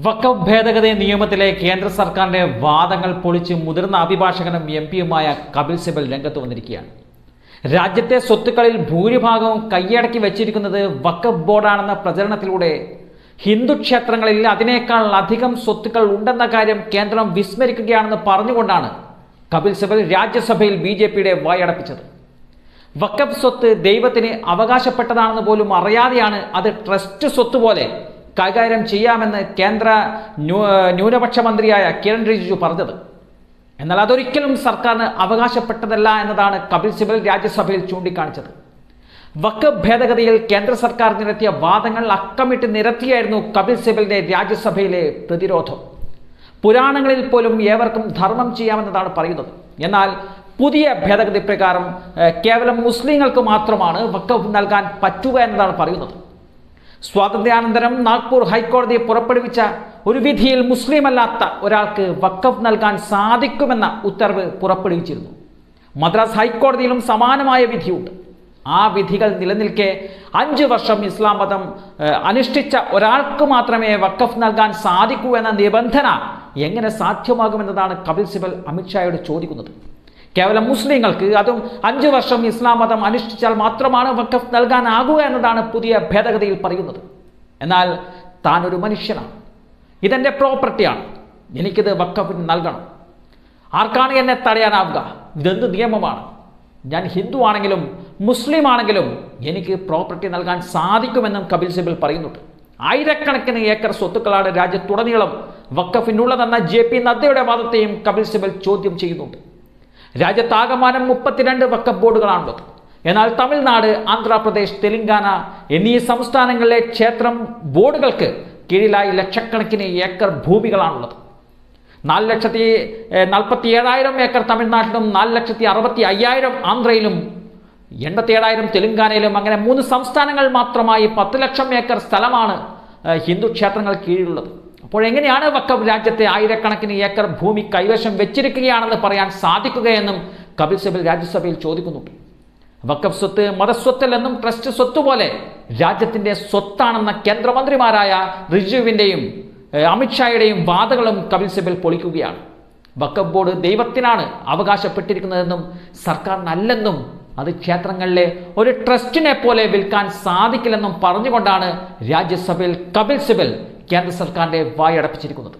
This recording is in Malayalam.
വഖഫ് ഭേദഗതി നിയമത്തിലെ കേന്ദ്ര സർക്കാരിന്റെ വാദങ്ങൾ പൊളിച്ച് മുതിർന്ന അഭിഭാഷകനും എം പിയുമായ കപിൽ സിബൽ രംഗത്ത് വന്നിരിക്കുകയാണ്. രാജ്യത്തെ സ്വത്തുക്കളിൽ ഭൂരിഭാഗവും കൈയടക്കി വെച്ചിരിക്കുന്നത് വക്കഫ് ബോർഡാണെന്ന പ്രചരണത്തിലൂടെ. ഹിന്ദു ക്ഷേത്രങ്ങളിൽ അതിനേക്കാൾ അധികം സ്വത്തുക്കൾ ഉണ്ടെന്ന കാര്യം കേന്ദ്രം വിസ്മരിക്കുകയാണെന്ന് പറഞ്ഞുകൊണ്ടാണ് കപിൽ സിബൽ രാജ്യസഭയിൽ ബി ജെ പിയുടെ വായടപ്പിച്ചത് വക്കഫ് സ്വത്ത് ദൈവത്തിന് അവകാശപ്പെട്ടതാണെന്ന് പോലും അറിയാതെയാണ് അത് ട്രസ്റ്റ് സ്വത്ത് പോലെ കൈകാര്യം ചെയ്യാമെന്ന് കേന്ദ്ര ന്യൂ- ന്യൂനപക്ഷ മന്ത്രിയായ കിരൺ റിജിജു പറഞ്ഞത്. എന്നാൽ അതൊരിക്കലും സർക്കാരിന് അവകാശപ്പെട്ടതല്ല എന്നതാണ് കപിൽ സിബൽ രാജ്യസഭയിൽ ചൂണ്ടിക്കാണിച്ചത്. വക്ക് ഭേദഗതിയിൽ കേന്ദ്ര സർക്കാർ നിരത്തിയ വാദങ്ങൾ അക്കമിട്ട് നിരത്തിയായിരുന്നു കപിൽ സിബലിന്റെ രാജ്യസഭയിലെ പ്രതിരോധം. പുരാണങ്ങളിൽ പോലും ഏവർക്കും ധർമ്മം ചെയ്യാമെന്നതാണ് പറയുന്നത്. എന്നാൽ പുതിയ ഭേദഗതി പ്രകാരം കേവലം മുസ്ലിങ്ങൾക്ക് മാത്രമാണ് വക്കഫ് നൽകാൻ പറ്റുക എന്നതാണ് പറയുന്നത്. സ്വാതന്ത്ര്യാനന്തരം നാഗ്പൂർ ഹൈക്കോടതി പുറപ്പെടുവിച്ച ഒരു വിധിയിൽ മുസ്ലിം അല്ലാത്ത ഒരാൾക്ക് വക്കഫ് നൽകാൻ സാധിക്കുമെന്ന ഉത്തരവ് പുറപ്പെടുവിച്ചിരുന്നു. മദ്രാസ് ഹൈക്കോടതിയിലും സമാനമായ വിധിയുണ്ട്. ആ വിധികൾ നിലനിൽക്കെ അഞ്ച് വർഷം ഇസ്ലാം മതം അനുഷ്ഠിച്ച ഒരാൾക്ക് മാത്രമേ വക്കഫ് നൽകാൻ സാധിക്കൂ എന്ന നിബന്ധന എങ്ങനെ സാധ്യമാകുമെന്നതാണ് കപിൽ സിബൽ അമിത്ഷായോട് ചോദിക്കുന്നത്. കേവലം മുസ്ലിങ്ങൾക്ക് അതും അഞ്ചു വർഷം ഇസ്ലാം മതം അനുഷ്ഠിച്ചാൽ മാത്രമാണ് വക്കഫ് നൽകാനാകുക എന്നതാണ് പുതിയ ഭേദഗതിയിൽ പറയുന്നത്. എന്നാൽ താൻ ഒരു മനുഷ്യനാണ്. ഇതെന്റെ പ്രോപ്പർട്ടിയാണ്. എനിക്കിത് വക്കഫിന് നൽകണം. ആർക്കാണ് എന്നെ തടയാനാവുക? ഇതെന്ത് നിയമമാണ്? ഞാൻ ഹിന്ദു ആണെങ്കിലും മുസ്ലിം ആണെങ്കിലും എനിക്ക് പ്രോപ്പർട്ടി നൽകാൻ സാധിക്കുമെന്നും കപിൽ സിബൽ പറയുന്നുണ്ട്. ആയിരക്കണക്കിന് ഏക്കർ സ്വത്തുക്കളാണ് രാജ്യത്തുടനീളം വക്കഫിനുള്ളതെന്ന ജെ പി നദ്ദയുടെ വാദത്തെയും കപിൽ സിബൽ ചോദ്യം ചെയ്യുന്നുണ്ട്. രാജ്യത്താകമാനം മുപ്പത്തിരണ്ട് വക്കഫ് ബോർഡുകളാണുള്ളത് എന്നാൽ തമിഴ്നാട് ആന്ധ്രാപ്രദേശ് തെലങ്കാന എന്നീ സംസ്ഥാനങ്ങളിലെ ക്ഷേത്രം ബോർഡുകൾക്ക് കീഴിലായി ലക്ഷക്കണക്കിന് ഏക്കർ ഭൂമികളാണുള്ളത്. നാല് ലക്ഷത്തി നാൽപ്പത്തി ഏഴായിരം ഏക്കർ തമിഴ്നാട്ടിലും നാല് ലക്ഷത്തി അറുപത്തി അയ്യായിരം ആന്ധ്രയിലും എൺപത്തി ഏഴായിരം തെലങ്കാനയിലും അങ്ങനെ മൂന്ന് സംസ്ഥാനങ്ങൾ മാത്രമായി പത്ത് ലക്ഷം ഏക്കർ സ്ഥലമാണ് ഹിന്ദു ക്ഷേത്രങ്ങൾ കീഴിലുള്ളത്. അപ്പോൾ എങ്ങനെയാണ് വക്കഫ് രാജ്യത്തെ ആയിരക്കണക്കിന് ഏക്കർ ഭൂമി കൈവശം വെച്ചിരിക്കുകയാണെന്ന് പറയാൻ സാധിക്കുകയെന്നും കപിൽ സിബൽ രാജ്യസഭയിൽ ചോദിക്കുന്നുണ്ട്. വക്കഫ് സ്വത്ത് മതസ്വത്തല്ലെന്നും ട്രസ്റ്റ് സ്വത്ത് പോലെ രാജ്യത്തിന്റെ സ്വത്താണെന്ന കേന്ദ്രമന്ത്രിമാരായ റിജുവിന്റെയും അമിത്ഷായുടെയും വാദങ്ങളും കപിൽ സിബൽ പൊളിക്കുകയാണ്. വക്കഫ് ബോർഡ് ദൈവത്തിനാണ് അവകാശപ്പെട്ടിരിക്കുന്നതെന്നും സർക്കാരിനല്ലെന്നും അത് ക്ഷേത്രങ്ങളിലെ ഒരു ട്രസ്റ്റിനെ പോലെ വിൽക്കാൻ സാധിക്കില്ലെന്നും പറഞ്ഞുകൊണ്ടാണ് രാജ്യസഭയിൽ കപിൽ സിബൽ കേന്ദ്ര സർക്കാരിന്റെ വായടപ്പിച്ചിരിക്കുന്നത്.